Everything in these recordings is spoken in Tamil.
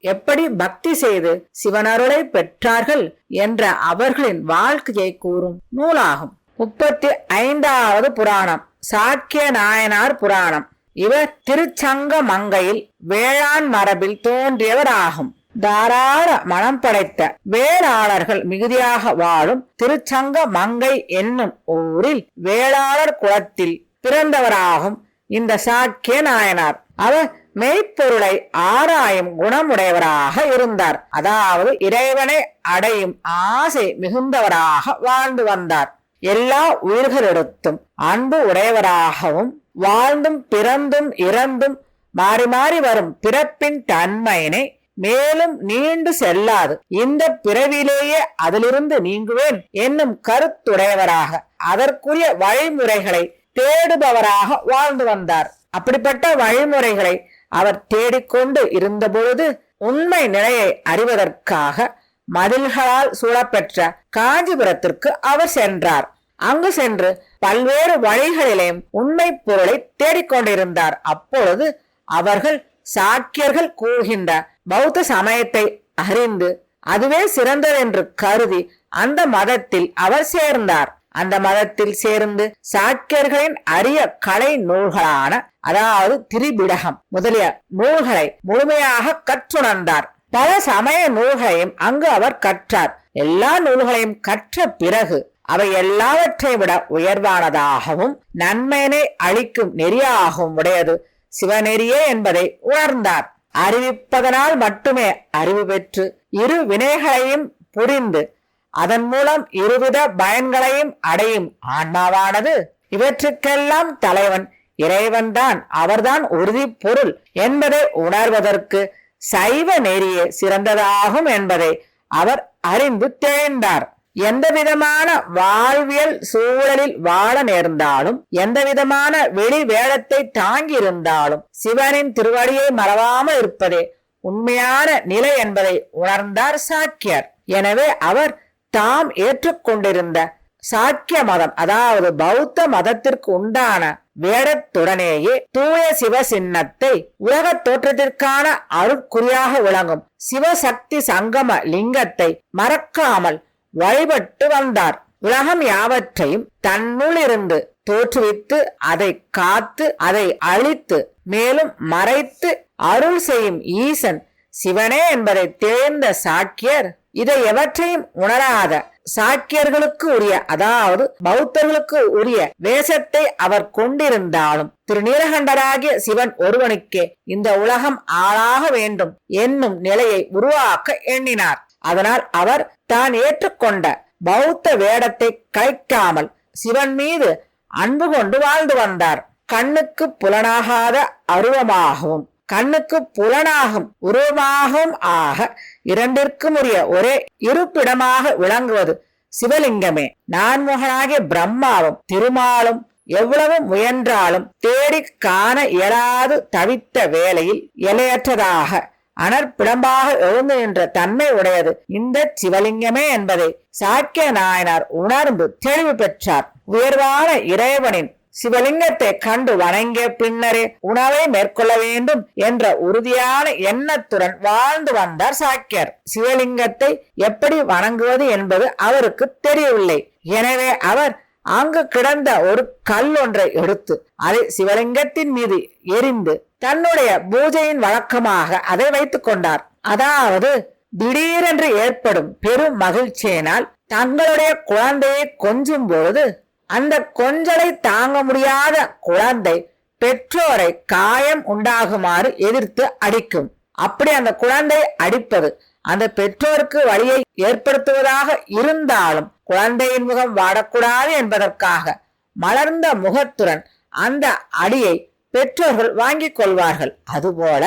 எப்படி பக்தி செய்து சிவனருளை பெற்றார்கள் என்ற அவர்களின் வாழ்க்கையை கூறும் நூலாகும். முப்பத்தி ஐந்தாவது புராணம் சாக்கிய நாயனார் புராணம். இவர் திருச்சங்க மங்கையில் வேளாண் மரபில் தோன்றியவர் ஆகும் தாராள மனம் படைத்த வேளாளர்கள் மிகுதியாக வாழும் திருச்சங்க மங்கை என்னும் ஊரில் வேளாளர் குலத்தில் பிறந்தவராகும் இந்த சாக்கிய நாயனார். அவர் மெய்ப்பொருளை ஆராயும் குணமுடையவராக இருந்தார். அதாவது இறைவனை அடையும் ஆசை மிகுந்தவராக வாழ்ந்து வந்தார். எல்லா உயிர்களிடத்தும் அன்பு உடையவராகவும் வாழ்ந்தும் பிறந்தும் இறந்தும் மாறி மாறி வரும் பிறப்பின் தன்மையினை மேலும் நீண்டு செல்லாது. இந்த பிறவிலேயே அதிலிருந்து நீங்குவேன் என்னும் கருத்துடையவராக அதற்குரிய வழிமுறைகளை தேடுபவராக வாழ்ந்து வந்தார். அப்படிப்பட்ட வழிமுறைகளை அவர் தேடிக்கொண்டு இருந்தபொழுது உண்மை நிலையை அறிவதற்காக மதில்களால் சூழப்பெற்ற காஞ்சிபுரத்திற்கு அவர் சென்றார். அங்கு சென்று பல்வேறு வழிகளிலேயும் உண்மை பொருளை தேடிக்கொண்டிருந்தார். அப்பொழுது அவர்கள் சாக்கியர்கள் கூறுகின்ற பௌத்த சமயத்தை அறிந்து அதுவே சிறந்ததென்று கருதி அந்த மதத்தில் அவர் சேர்ந்தார். அந்த மதத்தில் சேர்ந்து சாக்கியர்களின் அரிய கலை நூல்களான அதாவது திரிபிடகம் முதலிய நூல்களை முழுமையாக கற்றுணர்ந்தார். பல சமய நூல்களையும் அங்கு அவர் கற்றார். எல்லா நூல்களையும் கற்ற பிறகு அவை எல்லாவற்றை விட உயர்வானதாகவும் நன்மையினை அளிக்கும் நெறியாகவும் உடையது. சிவநெறியே என்பதை உணர்ந்தார். அறிவிப்பதனால் மட்டுமே அறிவு பெற்று இரு வினைகளையும் புரிந்து அதன் மூலம் இருவித பயன்களையும் அடையும் ஆன்மாவானது. இவற்றுக்கெல்லாம் தலைவன் இறைவன்தான் அவர்தான் உறுதி பொருள் என்பதை உணர்வதற்கு சைவ நெறியே சிறந்ததாகும் என்பதை அவர் அறிந்து தேர்ந்தார். எந்த விதமான வாழ்வியல் சூழலில் வாழ நேர்ந்தாலும் எந்த விதமான வெளி வேடத்தை தாங்கி இருந்தாலும் சிவனின் திருவடியை மறவாமல் இருப்பதே உண்மையான நிலை என்பதை உணர்ந்தார் சாக்கியர். எனவே அவர் தாம் ஏற்றுக்கொண்டிருந்த சாக்கிய மதம் அதாவது பௌத்த மதத்திற்கு உண்டான வேடத்துடனேயே தூய சிவ சின்னத்தை உலக தோற்றத்திற்கான அருட்குறியாக விளங்கும். சிவசக்தி சங்கம லிங்கத்தை மறக்காமல் வழிபட்டு வந்தார். உலகம் யாவற்றையும் தன்னுள்ளிருந்து தோற்றுவித்து அதை காத்து அதை அழித்து மேலும் மறைத்து அருள் செய்யும் ஈசன் சிவனே என்பதை தேர்ந்த சாக்கியர் இதை எவற்றையும் உணராத சாக்கியர்களுக்கு உரிய அதாவது பௌத்தர்களுக்கு உரிய வேஷத்தை அவர் கொண்டிருந்தாலும் திருநீலகண்டராகிய சிவன் ஒருவனுக்கே இந்த உலகம் ஆளாக வேண்டும் என்னும் நிலையை உருவாக்க எண்ணினார். அதனால் அவர் தான் ஏற்றுக்கொண்ட பௌத்த வேடத்தை கலைக்காமல் சிவன் மீது அன்பு கொண்டு வாழ்ந்து வந்தார். கண்ணுக்கு புலனாகாத அருவமாகவும் கண்ணுக்கு புலனாகும் உருவமாகும் ஆக இரண்டிற்கும் உரிய ஒரே இருப்பிடமாக விளங்குவது சிவலிங்கமே. நான்முகனாகிய பிரம்மாவும் திருமாலும் எவ்வளவு முயன்றாலும் தேடி காண இயலாது தவித்த வேளையில் எல்லையற்றதாக அனற்பிடம்பாக எழுந்து நின்ற தன்மை உடையது இந்த சிவலிங்கமே என்பதை சாக்கிய நாயனார் உணர்ந்து தெளிவு பெற்றார். உயர்வான இறைவனின் சிவலிங்கத்தை கண்டு வணங்கிய பின்னரே உணவை மேற்கொள்ள வேண்டும் என்ற உறுதியான எண்ணத்துடன் வாழ்ந்து வந்தார் சாக்கியர். சிவலிங்கத்தை எப்படி வணங்குவது என்பது அவருக்கு தெரியவில்லை. எனவே அவர் அங்கு கிடந்த ஒரு கல் ஒன்றை எடுத்து அதை சிவலிங்கத்தின் மீது எரிந்து தன்னுடைய பூஜையின் வழக்கமாக அதை வைத்துக் கொண்டார். அதாவது திடீரென்று ஏற்படும் பெரும் மகிழ்ச்சியினால் தங்களுடைய குழந்தையை கொஞ்சும் பொழுது அந்த கொஞ்சலை தாங்க முடியாத குழந்தை பெற்றோரை காயம் உண்டாகுமாறு எதிர்த்து அடிக்கும். அப்படி அந்த குழந்தை அடிப்பது அந்த பெற்றோருக்கு வழியை ஏற்படுத்துவதாக இருந்தாலும் குழந்தையின் முகம் வாடக்கூடாது என்பதற்காக மலர்ந்த முகத்துடன் அந்த அடியை பெற்றோர்கள் வாங்கிக் கொள்வார்கள். அதுபோல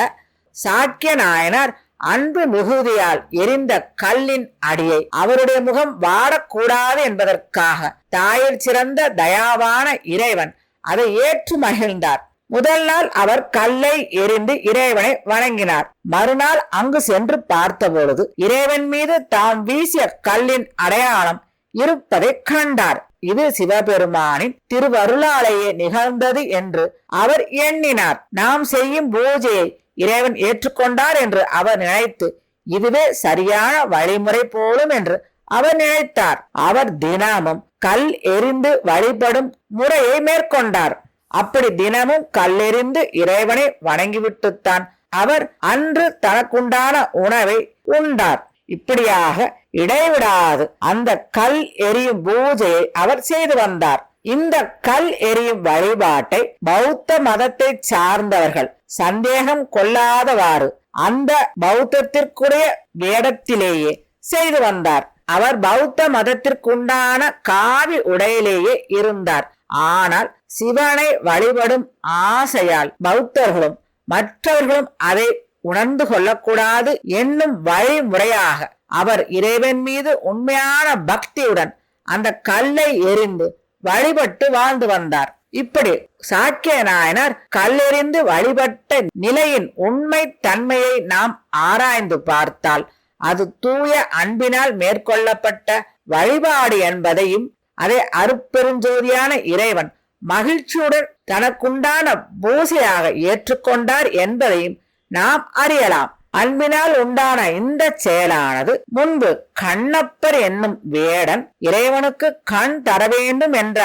சாக்கிய நாயனார் அன்பு மிகுதியால் எரிந்த கல்லின் அடியை அவருடைய முகம் வாடக்கூடாது என்பதற்காக தாயில் சிறந்த தயாவான இறைவன் அதை ஏற்று மகிழ்ந்தார். முதல் நாள் அவர் கல்லை எரிந்து இறைவனை வணங்கினார். மறுநாள் அங்கு சென்று பார்த்தபொழுது இறைவன் மீது தாம் வீசிய கல்லின் அடையாளம் இருப்பதை கண்டார். இது சிவபெருமானின் திருவருளாலேயே நிகழ்ந்தது என்று அவர் எண்ணினார். நாம் செய்யும் பூஜையை இறைவன் ஏற்றுக்கொண்டார் என்று அவர் நினைத்து இதுவே சரியான வழிமுறை போலும் என்று அவர் நினைத்தார். அவர் தினமும் கல் எரிந்து வழிபடும் முறையை மேற்கொண்டார். அப்படி தினமும் கல்லெறிந்து இறைவனை வணங்கிவிட்டுத்தான் அவர் அன்று தனக்குண்டான உணவை உண்டார். இப்படியாக இடைவிடாது அந்த கல் எரியும் பூஜையை அவர் செய்து வந்தார். இந்த கல் எரியும் வழிபாட்டை பௌத்த மதத்தை சார்ந்தவர்கள் சந்தேகம் கொள்ளாதவாறு அந்த பௌத்தத்திற்குரிய வேடத்திலேயே செய்து வந்தார். அவர் பௌத்த மதத்திற்குண்டான காவி உடையிலேயே இருந்தார். ஆனால் சிவனை வழிபடும் ஆசையால் பௌத்தர்களும் மற்றவர்களும் அதை உணர்ந்து கொள்ளக்கூடாது என்னும் வழிமுறையாக அவர் இறைவன் மீது உண்மையான பக்தியுடன் அந்த கல்லை எரிந்து வழிபட்டு வாழ்ந்து வந்தார். இப்படி சாக்கிய நாயனர் கல்லெறிந்து வழிபட்ட நிலையின் உண்மை தன்மையை நாம் ஆராய்ந்து பார்த்தால் அது தூய அன்பினால் மேற்கொள்ளப்பட்ட வழிபாடு என்பதையும் அதை அருப்பெருஞ்சோதியான இறைவன் மகிழ்ச்சியுடன் தனக்குண்டான பூசையாக ஏற்றுக்கொண்டார் என்பதையும் நாம் அறியலாம். அன்பினால் உண்டான இந்த செயலானது முன்பு கண்ணப்பர் என்னும் வேடன் இறைவனுக்கு கண் தர வேண்டும் என்ற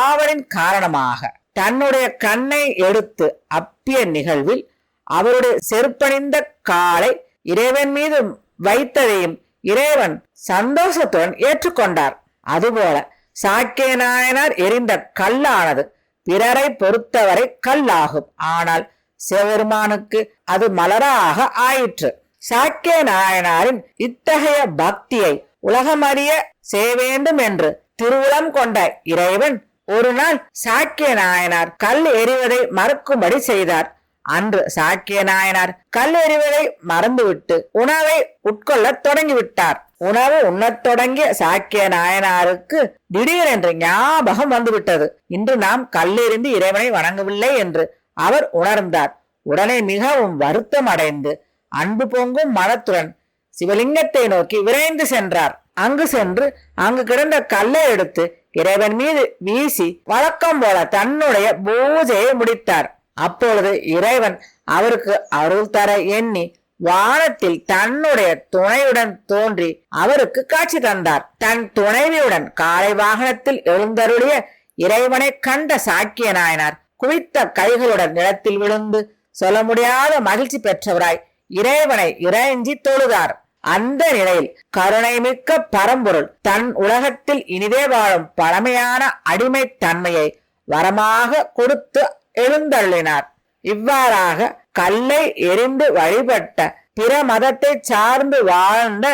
ஆவலின் காரணமாக தன்னுடைய கண்ணை எடுத்து அப்பிய நிகழ்வில் அவருடைய செருப்பணிந்த காலை இறைவன் மீது வைத்ததையும் இறைவன் சந்தோஷத்துடன் ஏற்றுக்கொண்டார். அதுபோல சாக்கிய நாயனார் எரிந்த கல்லானது பிறரை பொறுத்தவரை கல்லாகும். ஆனால் சிவபெருமானுக்கு அது மலராக ஆயிற்று. சாக்கிய நாயனாரின் இத்தகைய பக்தியை உலகமறிய செய்ய வேண்டும் என்று திருவுளம் கொண்ட இறைவன் ஒரு நாள் சாக்கிய நாயனார் கல் எறிவதை மறுக்கும்படி செய்தார். அன்று சாக்கிய நாயனார் கல் எறிவதை மறந்துவிட்டு உணவை உட்கொள்ளத் தொடங்கிவிட்டார். உணவு உண்ணத் தொடங்கிய சாக்கிய நாயனாருக்கு திடீரென்று ஞாபகம் வந்துவிட்டது. இன்று நாம் கல்லெறிந்து இறைவனை வணங்கவில்லை என்று அவர் உணர்ந்தார். உடனே மிகவும் வருத்தம் அடைந்து அன்பு பொங்கும் மனத்துடன் சிவலிங்கத்தை நோக்கி விரைந்து சென்றார். அங்கு சென்று அங்கு கிடந்த கல்லை எடுத்து இறைவன் மீது வீசி வழக்கம் போல தன்னுடைய பூஜையை முடித்தார். அப்பொழுது இறைவன் அவருக்கு அருள் தர எண்ணி வானத்தில் தன்னுடைய துணையுடன் தோன்றி அவருக்கு காட்சி தந்தார். தன் துணைவியுடன் காலை வாகனத்தில் எழுந்தருளிய இறைவனை கண்ட சாக்கிய நாயனார் குவித்த கைகளுடன் நிலத்தில் விழுந்து சொல்ல முடியாத மகிழ்ச்சி பெற்றவராய் இறைவனை இறைஞ்சி தொழுதார். அந்த நிலையில் கருணை மிக்க பரம்பொருள் தன் உலகத்தில் இனிதே வாழும் பழமையான அடிமை தன்மையை வரமாக கொடுத்து எழுந்தள்ளினார். இவ்வாறாக கல்லை எரிந்து வழிபட்ட பிற மதத்தை சார்ந்து வாழ்ந்த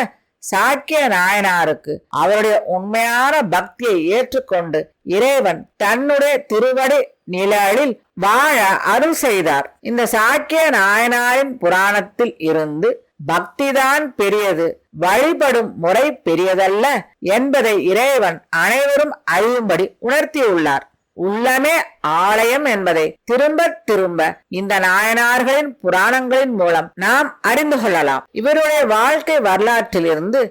சாக்கிய நாயனாருக்கு அவருடைய உண்மையான பக்தியை ஏற்றுக்கொண்டு இறைவன் தன்னுடைய திருவடி நிழலில் வாழ அருள் செய்தார். இந்த சாக்கிய நாயனாரின் புராணத்தில் இருந்து பக்திதான் பெரியது வழிபடும் முறை பெரியதல்ல என்பதை இறைவன் அனைவரும் அறியும்படி உணர்த்தியுள்ளார். உள்ளமே ஆலயம் என்பதை திரும்ப திரும்ப இந்த நாயனார்களின் புராணங்களின் மூலம் நாம் அறிந்து கொள்ளலாம். இவருடைய வாழ்க்கை வரலாற்றிலிருந்து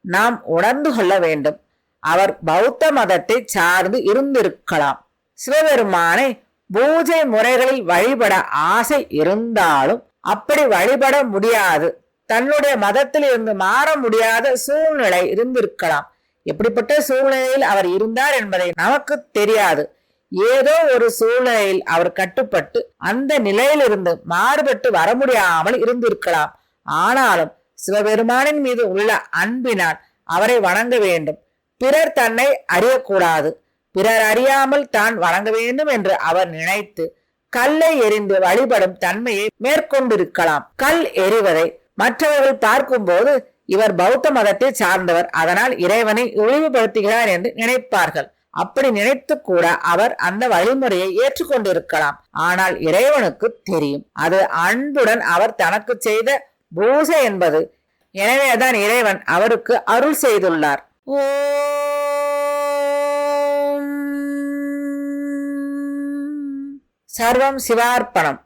நாம் உணர்ந்து கொள்ள வேண்டும். அவர் பௌத்த மதத்தை சார்ந்து இருந்திருக்கலாம். சிவபெருமானை பூஜை முறைகளில் வழிபட ஆசை இருந்தாலும் அப்படி வழிபட முடியாது. தன்னுடைய மதத்தில் இருந்து மாற முடியாத சூழ்நிலை இருந்திருக்கலாம். எப்படிப்பட்ட சூழ்நிலையில் அவர் இருந்தார் என்பதை நமக்கு தெரியாது. ஏதோ ஒரு சூழ்நிலையில் அவர் கட்டுப்பட்டு அந்த நிலையிலிருந்து மாறுபட்டு வர முடியாமல் இருந்திருக்கலாம். ஆனாலும் சிவபெருமானின் மீது உள்ள அன்பினால் அவரை வணங்க வேண்டும். பிறர் தன்னை அறியக்கூடாது. பிறர் அறியாமல் தான் வணங்க வேண்டும் என்று அவர் நினைத்து கல்லை எரிந்து வழிபடும் தன்மையை மேற்கொண்டிருக்கலாம். கல் எறிவதை மற்றவர்கள் பார்க்கும்போது இவர் பௌத்த மதத்தை சார்ந்தவர் அதனால் இறைவனை இழிவுபடுத்துகிறார் என்று நினைப்பார்கள். அப்படி நினைத்து கூட அவர் அந்த வழிமுறையை ஏற்றுக்கொண்டிருக்கலாம். ஆனால் இறைவனுக்கு தெரியும். அது அன்புடன் அவர் தனக்கு செய்த பூசை என்பது. எனவேதான் இறைவன் அவருக்கு அருள் செய்துள்ளார். ஓ சர்வம் சிவார்ப்பணம்.